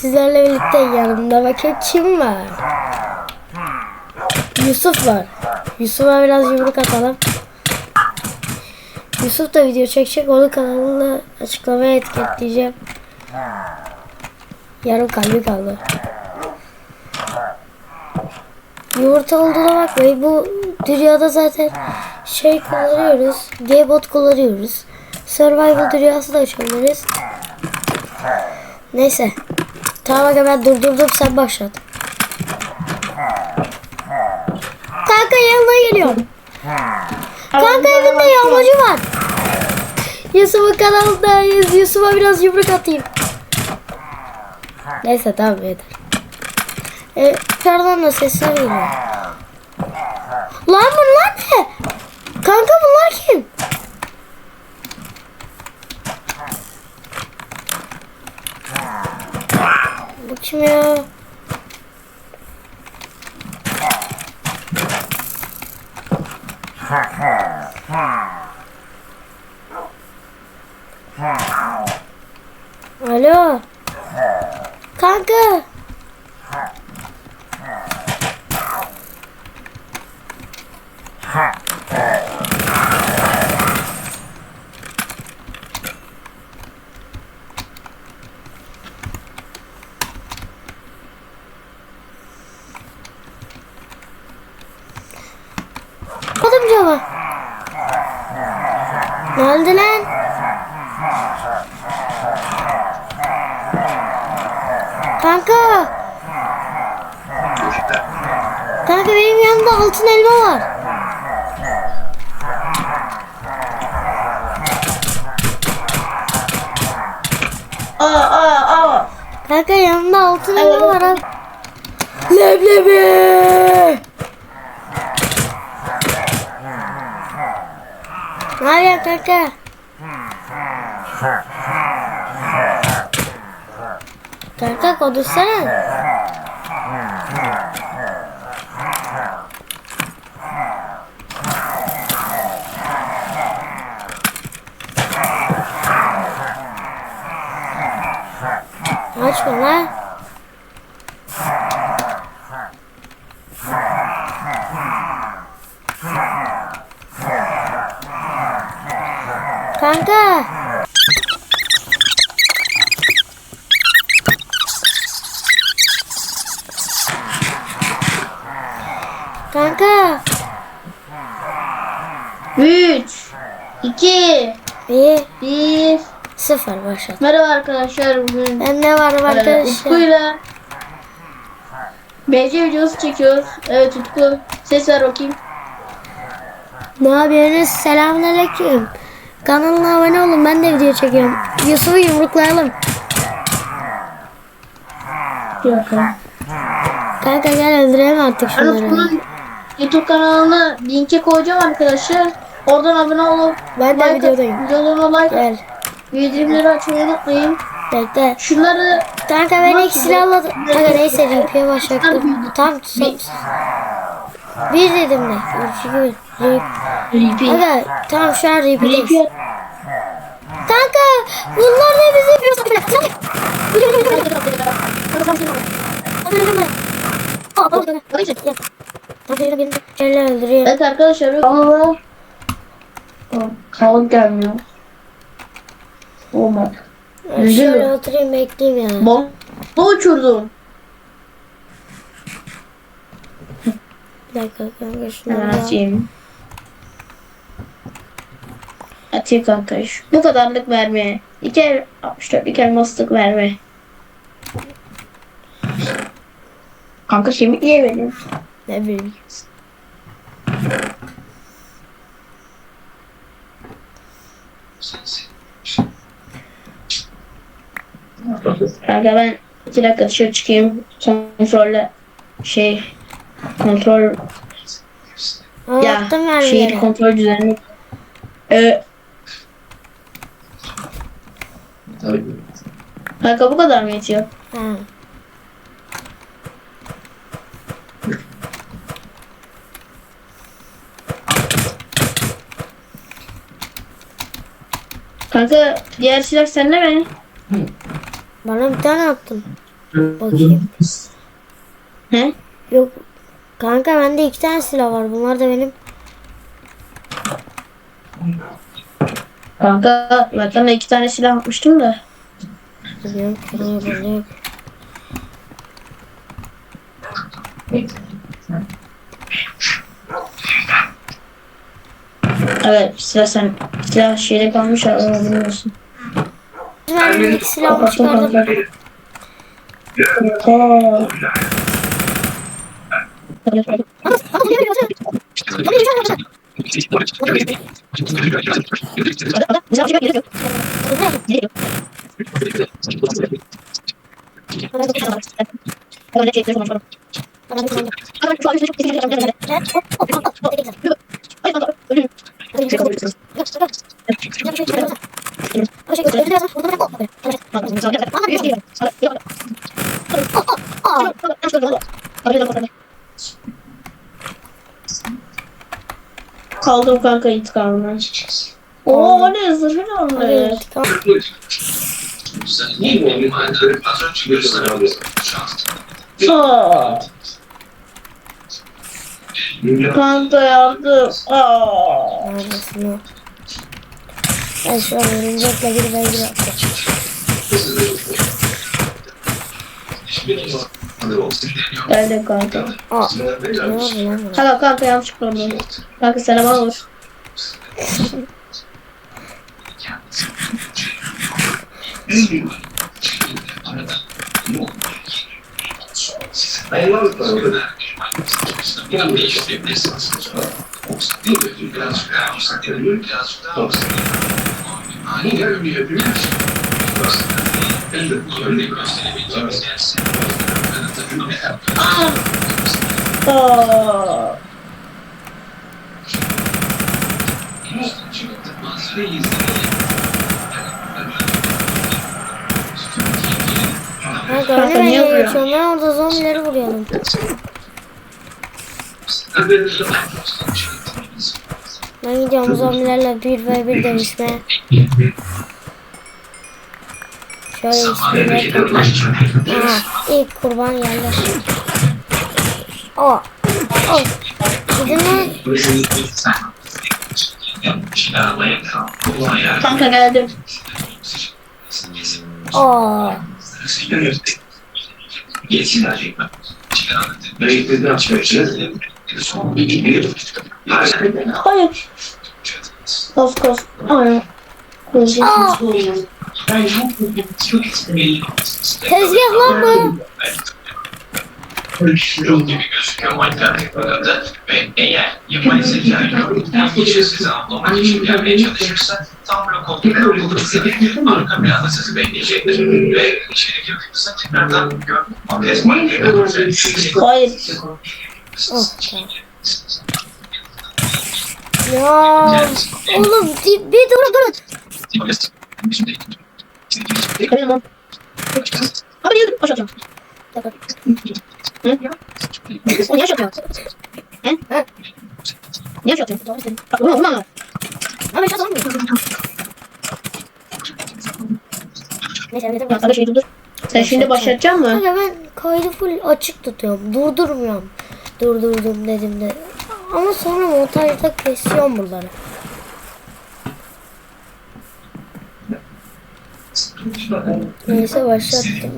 sizlerle birlikte yanımda bakın kim var? Yusuf var. Yusuf'a biraz yumruk atalım. Yusuf da video çekecek. Onun kanalını açıklamaya etiketleyeceğim. Yarım kalbi kaldı. Yumurta olduğuna bakmayın. Bu dünyada zaten şey kullanıyoruz. G-bot kullanıyoruz. Survival dünyası da açabiliriz. Neyse. Tamam aga ben durdurdum sen başlat. Kanka yanına geliyorum. Kanka evinde yağmacı var. Yusuf'un kanalındayız. Yusuf'a biraz yumruk atayım. Neyse tamam yeter. E, yukarıdan da sesler geliyor. Lan bunlar ne? Kanka bunlar kim? Bu kim ya? Alo. Kanka. Kapadım camı. Ne oldu lan? Kanka. Kanka benim yanımda altın elma var. Aa aa aa. Kanka yanımda altın elma var al. Leblebi. Ne yapıyorsun kanka? Kanka konuşsana. Açma lan. Kanka. Kanka. 3 2 Bir, 1 sıfır başladı. Merhaba arkadaşlar bugün Ben ne varım e, arkadaşlar? Utku'yla BC videosu çekiyoruz. Evet Utku ses ver bakayım. Ne yapıyorsunuz? Selamünaleyküm. Kanalına abone olun. Ben de video çekiyorum. Yusuf'u yumruklayalım. Yok. Kanka gel öldürelim artık şunları. Utku'nun YouTube kanalına linke koyacağım arkadaşlar. Oradan abone olup Ben de like- videodayım. videolarıma like Gel. bildirimleri açmayı unutmayın. Bekle. Şunları Kanka ben ilk silahla... Kanka neyse RP'ye başlattım. Tam tutsun. Bir dedim de. İki bir. Rip. repeat. Kanka tamam şu an RP'deyiz. Repeat. Kanka bunlar ne bizi yapıyor? Şeyler öldürüyor. Evet arkadaşlar. Allah. Sağlık gelmiyor. Olmadı. Üzülme. Şöyle oturayım bekleyeyim ya. Bomba uçurdum. Bir dakika kanka şunu Hemen al. atayım. Atayım kanka. Şu- Bu kadarlık verme. İki el 64 iki elmaslık verme. Kanka kemik niye? Ne bileyim. Kanka ben iki dakika dışarı çıkayım. Kontrolle şey kontrol ya Anlattım şehir mermileri. kontrol düzenli. Ee, kanka bu kadar mı yetiyor? Ha. Kanka diğer silah sende mi? Bana bir tane attın. Bakayım. He? Yok. Kanka bende iki tane silah var. Bunlar da benim. Kanka ben sana iki tane silah atmıştım da. Biliyorum ki ama bende yok. Evet silah sen silah şeyde kalmış onu bilmiyorsun. Ben ilk silahımı çıkardım. Aa. Kaldım kanka intikamına. Oo ne zırhı ne onlar? Tamam. Sen iyi mi oğlum? Az önce gösterdim. Aa, kanka yardım. O? Ben şu an örümcekle bir beygir atacağım. Geldim kanka. Aa, ne oldu lan? Kanka kanka yanlışlıkla oldu. Kanka selam olur. Aa. Kanka Kanka, önüme niye niye vuruyor? geçiyorsun? Ben orada zombileri vuruyordum. Ben gidiyorum zombilerle bir ve bir dövüşmeye. Şöyle bismillah. Aha, ilk kurban geldi. Aa, aa. Gidin lan. Kanka geldim. Aa, Hayır. Kos kos. Ay. aa. Tezgah lan bu. Yol gibi gözüküyor Minecraft bölümde ve eğer yapay zeka yanlış sizi anlamak için gelmeye çalışırsa tam blok olduğunda bulursa arka planda sizi bekleyecektir ve içeri girdiğinizde tekrardan gör Desmond gibi Hayır. Oh, tamam. Ya oğlum bir, bir durun durun. Benim lan. Abi yedim. Boş atacağım. Dakika. Hı? Niye atıyor? He? Atıyor? Bak vurma vurma. Abi şans olmuyor. Neyse yedim. Bak şey dur. Sen şimdi başlatacaksın mı? Kanka ben kaydı full açık tutuyorum. Durdurmuyorum. Durdurdum dedim de. Ama sonra montajda kesiyorum buraları. Neyse başlattım.